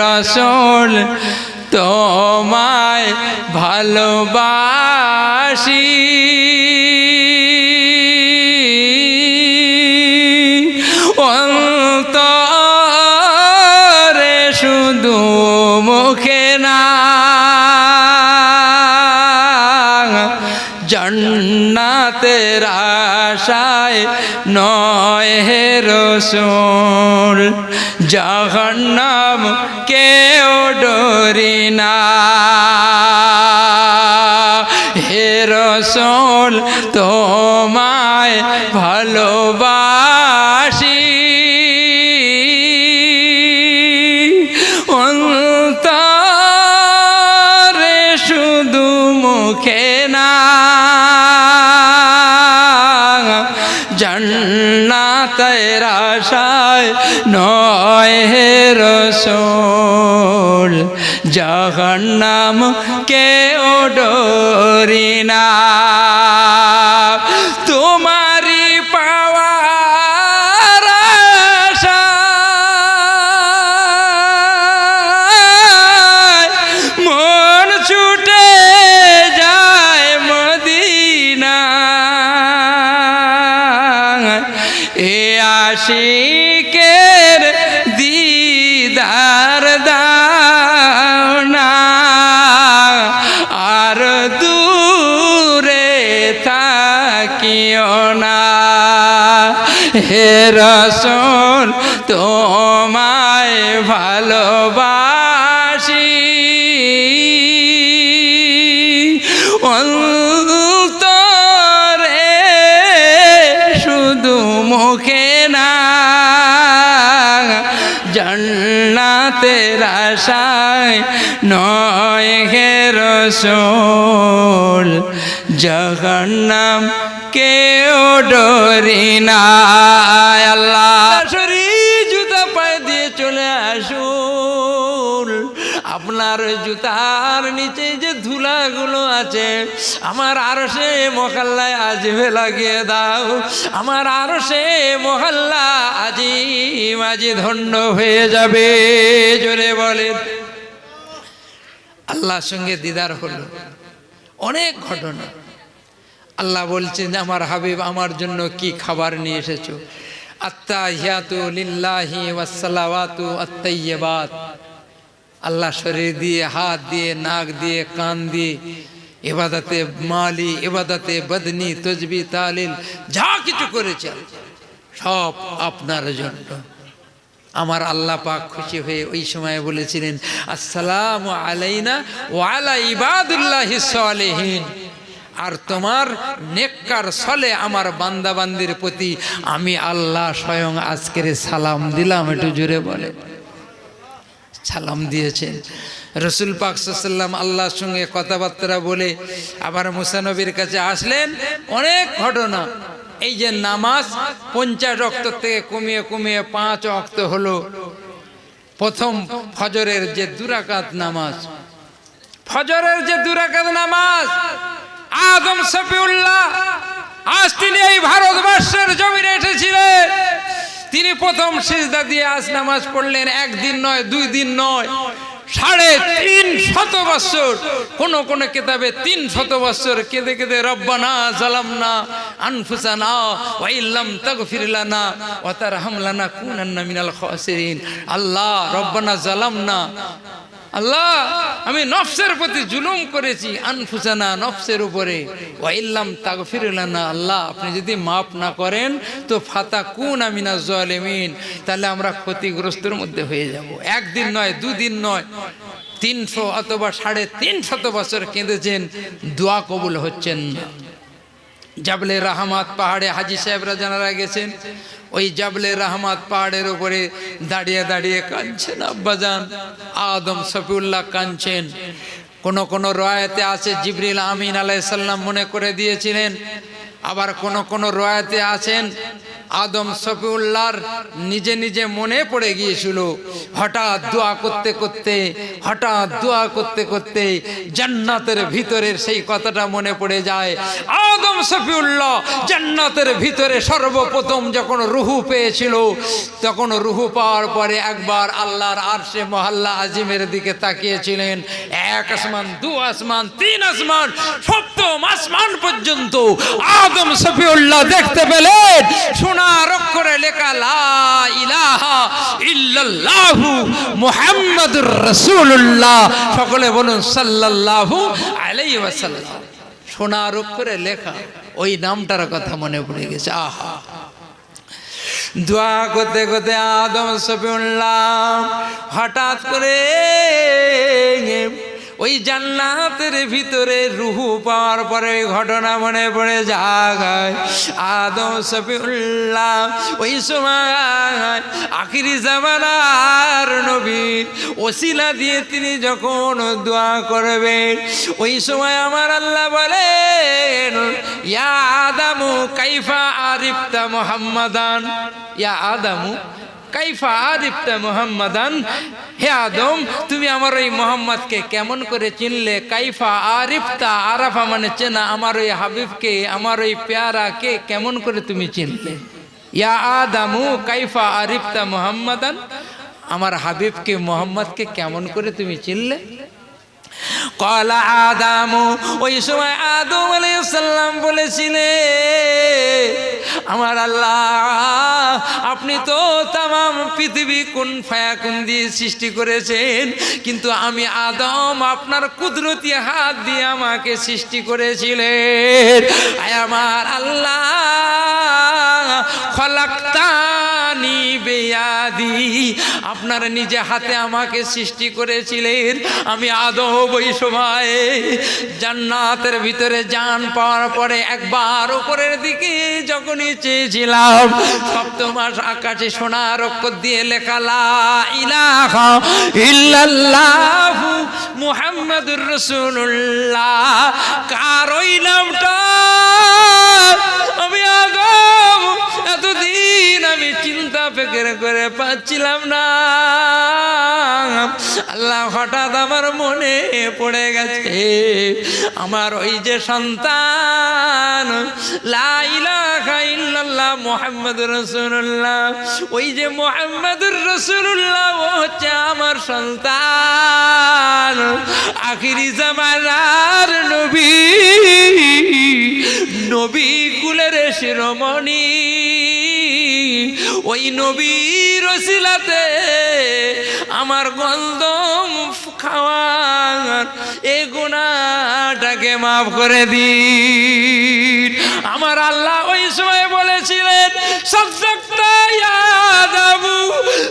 রসুল তোমায় ভালোবাসি। না আশায় নয় হে রসুল জহন্নাম কেউ ডরি না। হে জগন্নাম কেউ ডরি না হে তোমায় ভালোবাসি। অন্তরে শুধু মুখে না জন্নাতের আশায় নয় হে রসুল জগন্নাম কেউ ডরি না আল্লাহ। শরীর জুতা পায়ে দিয়ে চলে আসুন। আপনার জুতার নিচে যে ধুলাগুলো আছে, আমার আরও সে মহল্লায় আজবে লাগিয়ে দাও। আমার আরও সে মহল্লা আজি মাঝি ধন্য হয়ে যাবে, জোরে বলে আল্লাহর সঙ্গে দিদার হলো। অনেক ঘটনা। আল্লাহ বলছেন, আমার হাবিব, আমার জন্য কি খাবার নিয়ে এসেছ? আত্মা হিয়াতু লিল্লাহি ওয়াসালাওয়াতু আত্মাইয়াবাত আল্লাহ শরীর দিয়ে, হাত দিয়ে, নাক দিয়ে, কান দিয়ে এবাদাতে মালি এবাদাতে বদনি তজবি তালিল, যা কিছু করেছেন সব আপনার জন্য। আমার আল্লাহ পাক খুশি হয়ে ওই সময় বলেছিলেন, আসসালাম আলাইনা ওয়ালা ইবাদুল্লাহি সালেহীন। আর তোমার নেককার সলে আমার বান্দাবান্দির প্রতি আমি আল্লাহ স্বয়ং আজকের সালাম দিলাম, একটু জোরে বলে। সালাম দিয়েছেন। রসুল পাক সাল্লাম আল্লাহর সঙ্গে কথাবার্তা বলে আবার মুসানবীর কাছে আসলেন। অনেক ঘটনা। এই যে নামাজ পঞ্চাশ অক্ত থেকে কমিয়ে কমিয়ে পাঁচ অক্ত হলো। প্রথম ফজরের যে দুরাকাত নামাজ। ফজরের যে দুরাকাত নামাজ আদম সফিউল্লাহ আজ তিনি এই ভারতবর্ষের জমিনে এসেছিলেন। তিনি প্রথম সিজদা দিয়ে আজ নামাজ পড়লেন। একদিন নয়, দুই দিন নয়, সাড়ে তিন শত বৎসর কোন কোন কেতাবে তিন শত বৎসর কেঁদে কেঁদে, রব্বানা জালামনা আনফুসানা ওয়াইল্লাম তাগফিরলানা ওয়া তারহামলানা কুনান্না মিনাল খাসিরিন। আল্লাহ, রব্বানা জালামনা আল্লাহ, আমি নফসের প্রতি জুলুম করেছি, আনফুসানা নফসের উপরে। ওয়াইল্লাম তাগফিরলানা আল্লাহ, আপনি যদি মাফ না করেন, তো ফাতা কুন আমিনা জালেমিন, তাহলে আমরা ক্ষতিগ্রস্তের মধ্যে হয়ে যাব। একদিন নয়, দুদিন নয়, তিনশো অথবা সাড়ে তিনশত বছর কেঁদেছেন, দোয়া কবুল হচ্ছেন না। জাবলে রাহমাত পাহাড়ে হাজি সাহেবরা জানারা গেছেন ওই জাবলে রহমাত পাহাড়ের উপরে দাঁড়িয়ে দাঁড়িয়ে কাঁদছেন আব্বাজান। আদম সফিউল্লাহ কাঁদছেন। কোন কোন রয়াতে আছে জিবরিল আমিন আলাইসাল্লাম মনে করে দিয়েছিলেন আবার কোন কোন রয়াতে আছেন, আদম সফিউল্লাহর নিজে নিজে মনে পড়ে গিয়েছিল, হঠাৎ দোয়া করতে করতে, হঠাৎ দোয়া করতে করতে জান্নাতের ভিতরের সেই কথাটা মনে পড়ে যায়। আদম সফিউল্লাহ জান্নাতের ভিতরে সর্বপ্রথম যখন রুহু পেয়েছিল, তখন রুহু পাওয়ার পরে একবার আল্লাহর আরশে মহল্লা আজিমের দিকে তাকিয়েছিলেন। এক আসমান, দু আসমান, তিন আসমান, সপ্তম আসমান পর্যন্ত আদম সফিউল্লাহ দেখতে পেলেন। সোনার অক্ষরে লেখা, লা ইলাহা ইল্লাল্লাহু মুহাম্মাদুর রাসূলুল্লাহ। সকলে বলুন, সাল্লাল্লাহু আলাইহি ওয়াসাল্লাম। সোনার অক্ষরে লেখা, ওই নামটার কথা মনে পড়ে গেছে। আহা। দোয়া করতে করতে আদম সফিউল্লাহ হঠাৎ করে ওই জান্নাতের ভিতরে রুহু পাওয়ার পরে ঘটনা মনে পড়ে যায়। আদম সফিউল্লাহ ওই সময় আখিরি জামানার নবীর ওসিলা দিয়ে তিনি যখন দোয়া করবেন, ওই সময় আমার আল্লাহ বলেন, ইয়া আদামু কাইফা আরিফতা মোহাম্মদান। ইয়া আদামু কাইফা আরিফতা মুহাম্মাদান? হে আদম, তুমি আমার ওই মোহাম্মদকে কেমন করে চিনলে? কাইফা আরিফতা, আরাফা মানে চেনা। আমার ওই হাবিবকে, আমার ওই পেয়ারাকে কেমন করে তুমি চিনলে? ইয়া আদামু, কাইফা আরিফতা মুহাম্মাদান? আমার হাবিবকে, মোহাম্মদকে কেমন করে তুমি চিনলে? কলা আদামু, ওই সময় আদম আলাইসাল্লাম বলেছিলেন আমার আল্লাহ, আপনি তো তাম পৃথিবী কোন ফায়াকুন দিয়ে সৃষ্টি করেছেন, কিন্তু আমি আদম আপনার কুদরতি হাত দিয়ে আমাকে সৃষ্টি করেছিলেন। আমার আল্লাহ বেয়াদি, আপনার নিজে হাতে আমাকে সৃষ্টি করেছিলেন। আমি আদম ওই সময় জান্নাতের ভিতরে জান পাওয়ার পরে একবার উপরের দিকে যখনই চেয়েছিলাম সপ্তম মাস আকাশে সোনার অক্ষর দিয়ে লেখা, লা ইলাহা ইল্লাল্লাহু কার ওই নামটা আমি আদম এতদিন আমি চিন্তা ফেকের করে পাচ্ছিলাম না। আল্লাহ হঠাৎ আমার মনে পড়ে গেছে, আমার ওই যে সন্তান লাইলাহ মোহাম্মদ রসুল্লাহ ওই যে মোহাম্মদুর রসুল্লাহ ও হচ্ছে আমার সন্তান। আখিরি জামানার নবী নবী কুলের শিরোমণি। ওই নবীর ওসিলাতে আমার গন্ধম খাওয়ার এ গুণাটাকে মাফ করে দিন। আমার আল্লাহ ওই সময় বলেছিলেন সজ্জকতা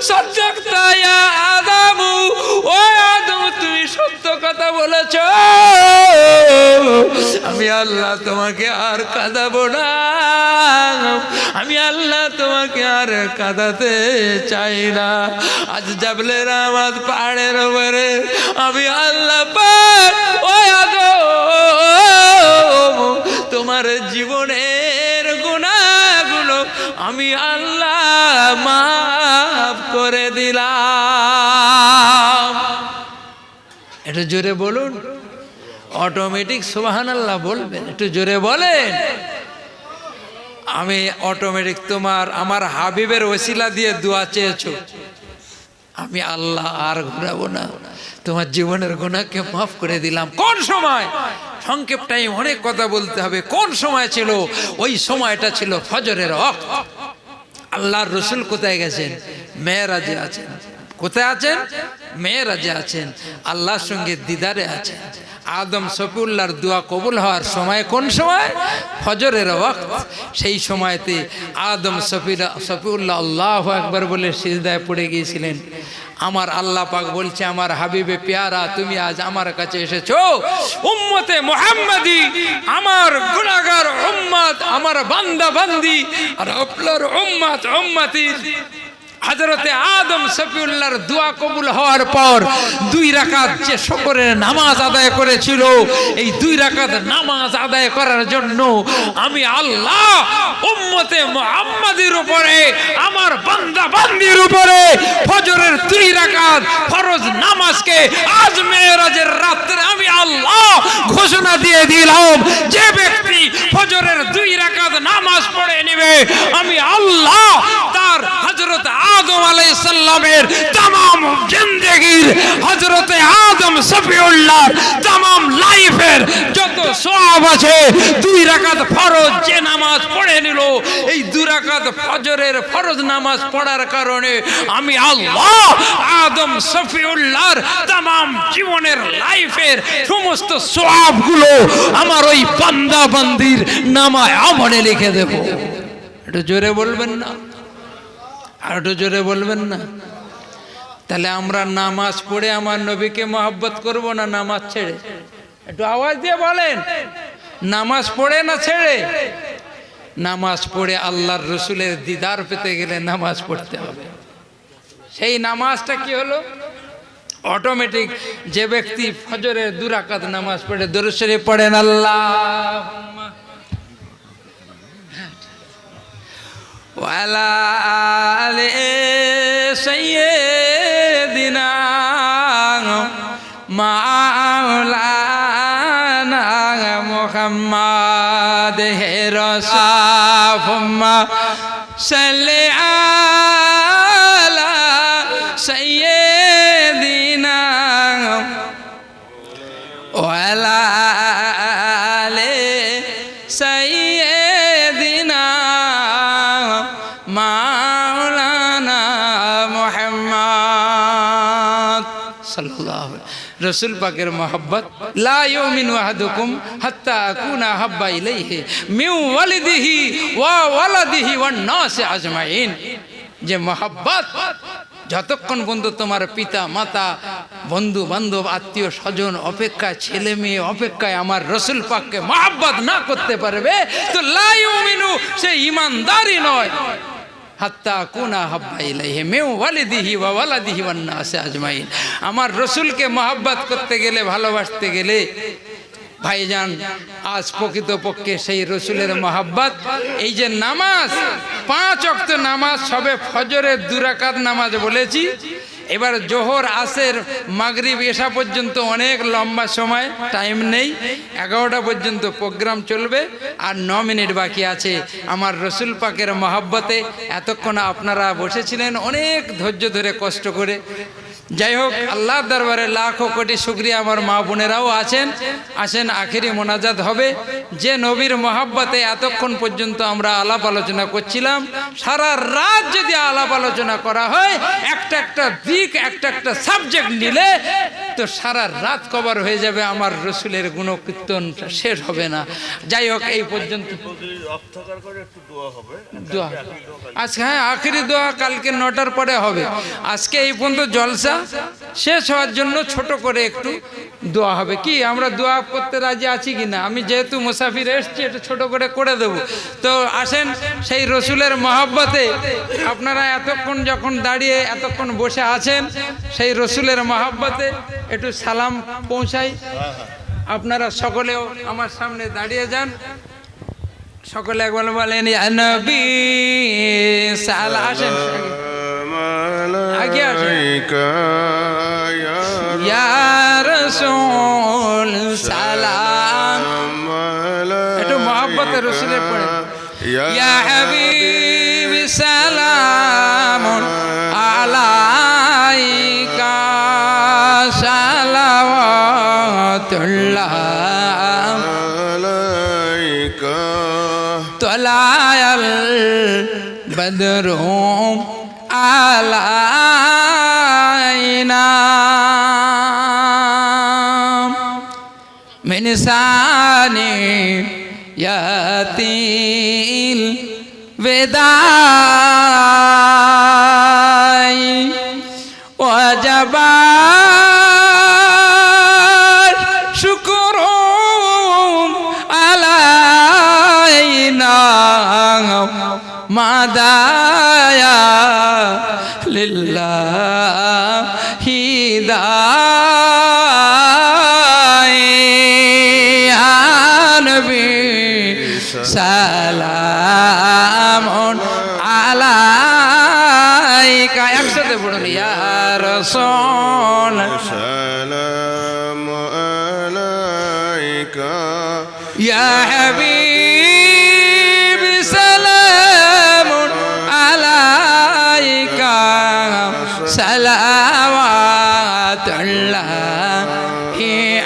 সজ্জকতা আদামু, ও আদম, তুমি সত্য কথা বলেছ। আমি আল্লাহ তোমাকে আর কাঁদাবো না। আমি আল্লাহ তোমাকে আর কাঁদাতে চাই না। আজ জাবলের আমার পাহাড়ের ওপরে আমি আল্লাহ তোমার জীবনের গুণাগুলো আমি আল্লাহ মাফ করে দিলাম। এটা জোরে বলুন। অটোমেটিক সুবাহান আল্লাহ বলবেন। একটু জোরে বলেন। আমি অটোমেটিক তোমার, আমার হাবিবের ওসিলা দিয়ে দোয়া চেয়েছো। আমি আল্লাহ আর ঘুরাবো না। তোমার জীবনের গুণাকে মাফ করে দিলাম। কোন সময়? সংক্ষেপ টাইম অনেক কথা বলতে হবে। কোন সময় ছিল? ওই সময়টা ছিল ফজরের অক আল্লাহর রসুল কোথায় গেছেন? মেয়েরাজে আছেন। কোথায় আছেন? মেয়েরাজে আছেন। আল্লাহর সঙ্গে দিদারে আছেন। আদম সফিউল্লাহর দোয়া কবুল হওয়ার সময় কোন সময়? ফজরের ওয়াক্ত। সেই সময়তে আদম সফিরা সফিউল্লাহ আল্লাহ একবার বলে সিজদায় পড়ে গিয়েছিলেন। আমার আল্লাহ পাক বলছে, আমার হাবিবে পেয়ারা, তুমি আজ আমার কাছে এসেছ। উম্মতে মোহাম্মদি, আমার গুনাহগার উম্মত আমার বান্দা বান্দি, আর আপনার উম্মত উম্মতির হজরতে আদম সফিউল্লাহর দোয়া কবুল হওয়ার পর দুই রাকাত যে শকরের নামাজ আদায় করেছিল, এই দুই রাকাত নামাজ আদায় করার জন্য আমি আল্লাহ উম্মতে মুহাম্মাদের উপরে, আমার বান্দা বান্দির উপরে ফজরের দুই রাকাত ফরজ নামাজকে আজ মেয়েরাজের রাত্রে আমি আল্লাহ ঘোষণা দিয়ে দিলাম, যে ব্যক্তি ফজরের দুই রাকাত নামাজ পড়ে নেবে, আমি আল্লাহ তার হজরত আদম আলাই সাল্লামের তাম জিন্দগির হজরত আদম সফিউল্লাহ তাম লাইফের যত সব আছে, দুই রাকাত ফরজ যে নামাজ পড়ে নিল, এই দুই রাকাত ফজরের ফরজ নামাজ পড়ার কারণে আমি আল্লাহ আদম সফিউল্লাহর তাম জীবনের লাইফের সমস্ত সবগুলো আমার ওই বান্দা বান্দির নামায় আমলে লিখে দেব। এটা জোরে বলবেন না? আর জোরে বলবেন না? তাহলে আমরা নামাজ পড়ে আমার নবীকে মহব্বত করব না নামাজ ছেড়ে? একটু আওয়াজ দিয়ে বলেন। নামাজ পড়ে না ছেড়ে? নামাজ পড়ে আল্লাহর রসুলের দিদার পেতে গেলে নামাজ পড়তে হবে। সেই নামাজটা কি হলো? অটোমেটিক যে ব্যক্তি ফজরের দুরাকাত নামাজ পড়ে দরুশরে পড়েন আল্লাহ وعلى آل سيدنا مولانا محمد رسول صل على سيدنا وعلى রসুল পাকের মোহাব্বত হাত্তা ওয়া আজমাইন। যে মোহাব্বত, যতক্ষণ বন্ধু তোমার পিতা, মাতা বন্ধু বান্ধব আত্মীয় স্বজন অপেক্ষায়, ছেলে মেয়ে অপেক্ষায় আমার রসুল পাককে মহাব্বত না করতে পারবে, তো লাইমিনু সে ইমানদারই নয়। হাত্তা কুনা হাব্বা ইলাইহি মেউ ওয়ালিদিহি ওয়া ওয়ালাদিহি বান্না আসে আজমাইন। আমার রসুলকে মহাব্বত করতে গেলে, ভালোবাসতে গেলে, ভাইজান, আজ প্রকৃতপক্ষে সেই রসুলের মহাব্বত, এই যে নামাজ, পাঁচ অক্ত নামাজ, সবে ফজরের দুরাকাত নামাজ বলেছি এবার জোহর, আসের, মাগরিব এসা পর্যন্ত অনেক লম্বা সময় টাইম নেই। এগারোটা পর্যন্ত প্রোগ্রাম চলবে। আর ন মিনিট বাকি আছে। আমার রসুল পাকের মহাব্বতে এতক্ষণ আপনারা বসেছিলেন, অনেক ধৈর্য ধরে, কষ্ট করে। যাই হোক আল্লাহর দরবারে লাখো কোটি শুক্রিয়া আমার মা বোনেরাও আছেন। আসেন আখেরি মোনাজাত হবে। যে নবীর মহাব্বতে এতক্ষণ পর্যন্ত আমরা আলাপ আলোচনা করছিলাম সারা রাত যদি আলাপ আলোচনা করা হয় একটা একটা দিক একটা একটা সাবজেক্ট নিলে তো সারা রাত কভার হয়ে যাবে আমার রসুলের গুণকীর্তনটা শেষ হবে না। যাই হোক এই পর্যন্ত। দোয়া আজকে হ্যাঁ আখেরি দোয়া কালকে নটার পরে হবে। আজকে এই পর্যন্ত জলসা। শেষ হওয়ার জন্য ছোট করে একটু দোয়া হবে। কি, আমরা দোয়া করতে রাজি আছি কি না? আমি যেহেতু মুসাফির এসছি, একটু ছোট করে করে দেব। তো আসেন, সেই রসুলের মহাব্বতে আপনারা এতক্ষণ যখন দাঁড়িয়ে, এতক্ষণ বসে আছেন, সেই রসুলের মহাব্বতে একটু সালাম পৌঁছাই। আপনারা সকলেও আমার সামনে দাঁড়িয়ে যান। সকলে একবার বলেন আসেন। عليك يا رسول سلام عليك محبت الرسول يا حبيبي سلام عليك صلوات الله عليك طلع البدر علينا من ثاني ياتي الوداع وجب شكر علينا ما يبر يا رسول. سلام عليك. يا حبيب سلام عليك. صلوات الله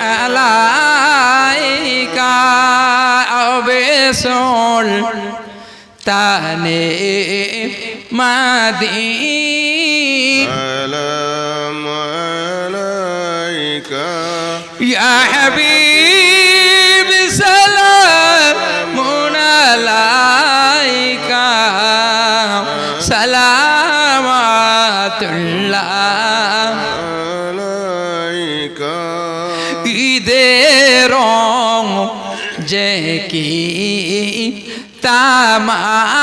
عليك. أو بسول تاني مدينة. يا حبيب سلام عليك سلامات الله عليك ঈদের রং যে কি তামা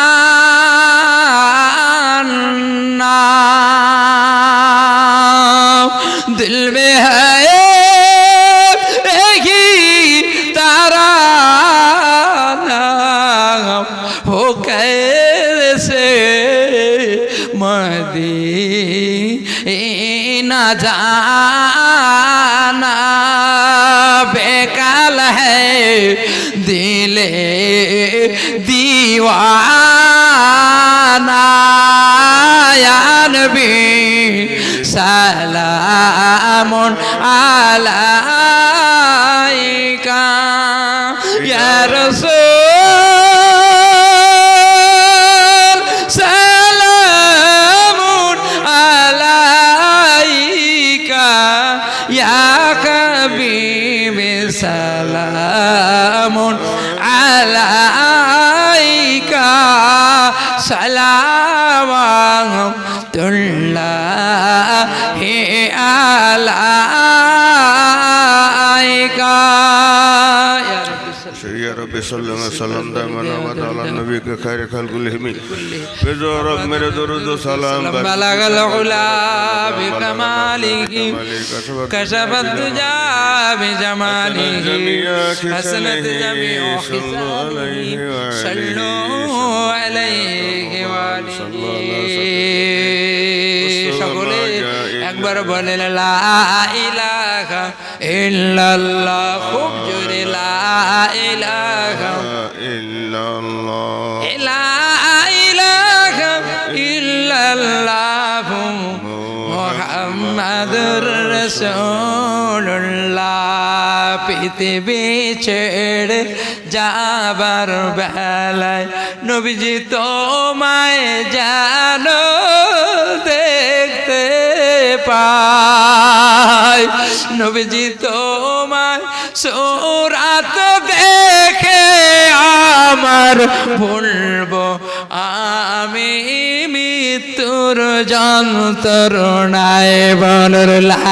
जाना बेकाल है दिले दीवाना या नबी सलामुन अलैका या रसूल সালাম দাইমান আমাদ আলা নবীকে খায়রে খালকুলহিমি বেজো রব মেরে দরুদ সালাম বালাগাল উলা বিকামালিহি কশফাত দুজা বিজামালিহি হাসনাত জামিউ খিসালিহি সাল্লু আলাইহি ওয়া আলিহি সকলে একবার বলেন লা ইলাহা ইল্লাল্লাহ খুব জোরে লা ইলাহা মুহাম্মাদুর রাসূলুল্লাহ পৃথিবী ছেড়ে যাবার বেলায় নবীজি তোমায় জানো দেখতে পাই নবীজি তোমায় সোরাত দেখে আমার ভুলবো। আমি মৃত্যুর যন্ত্রণায় বললা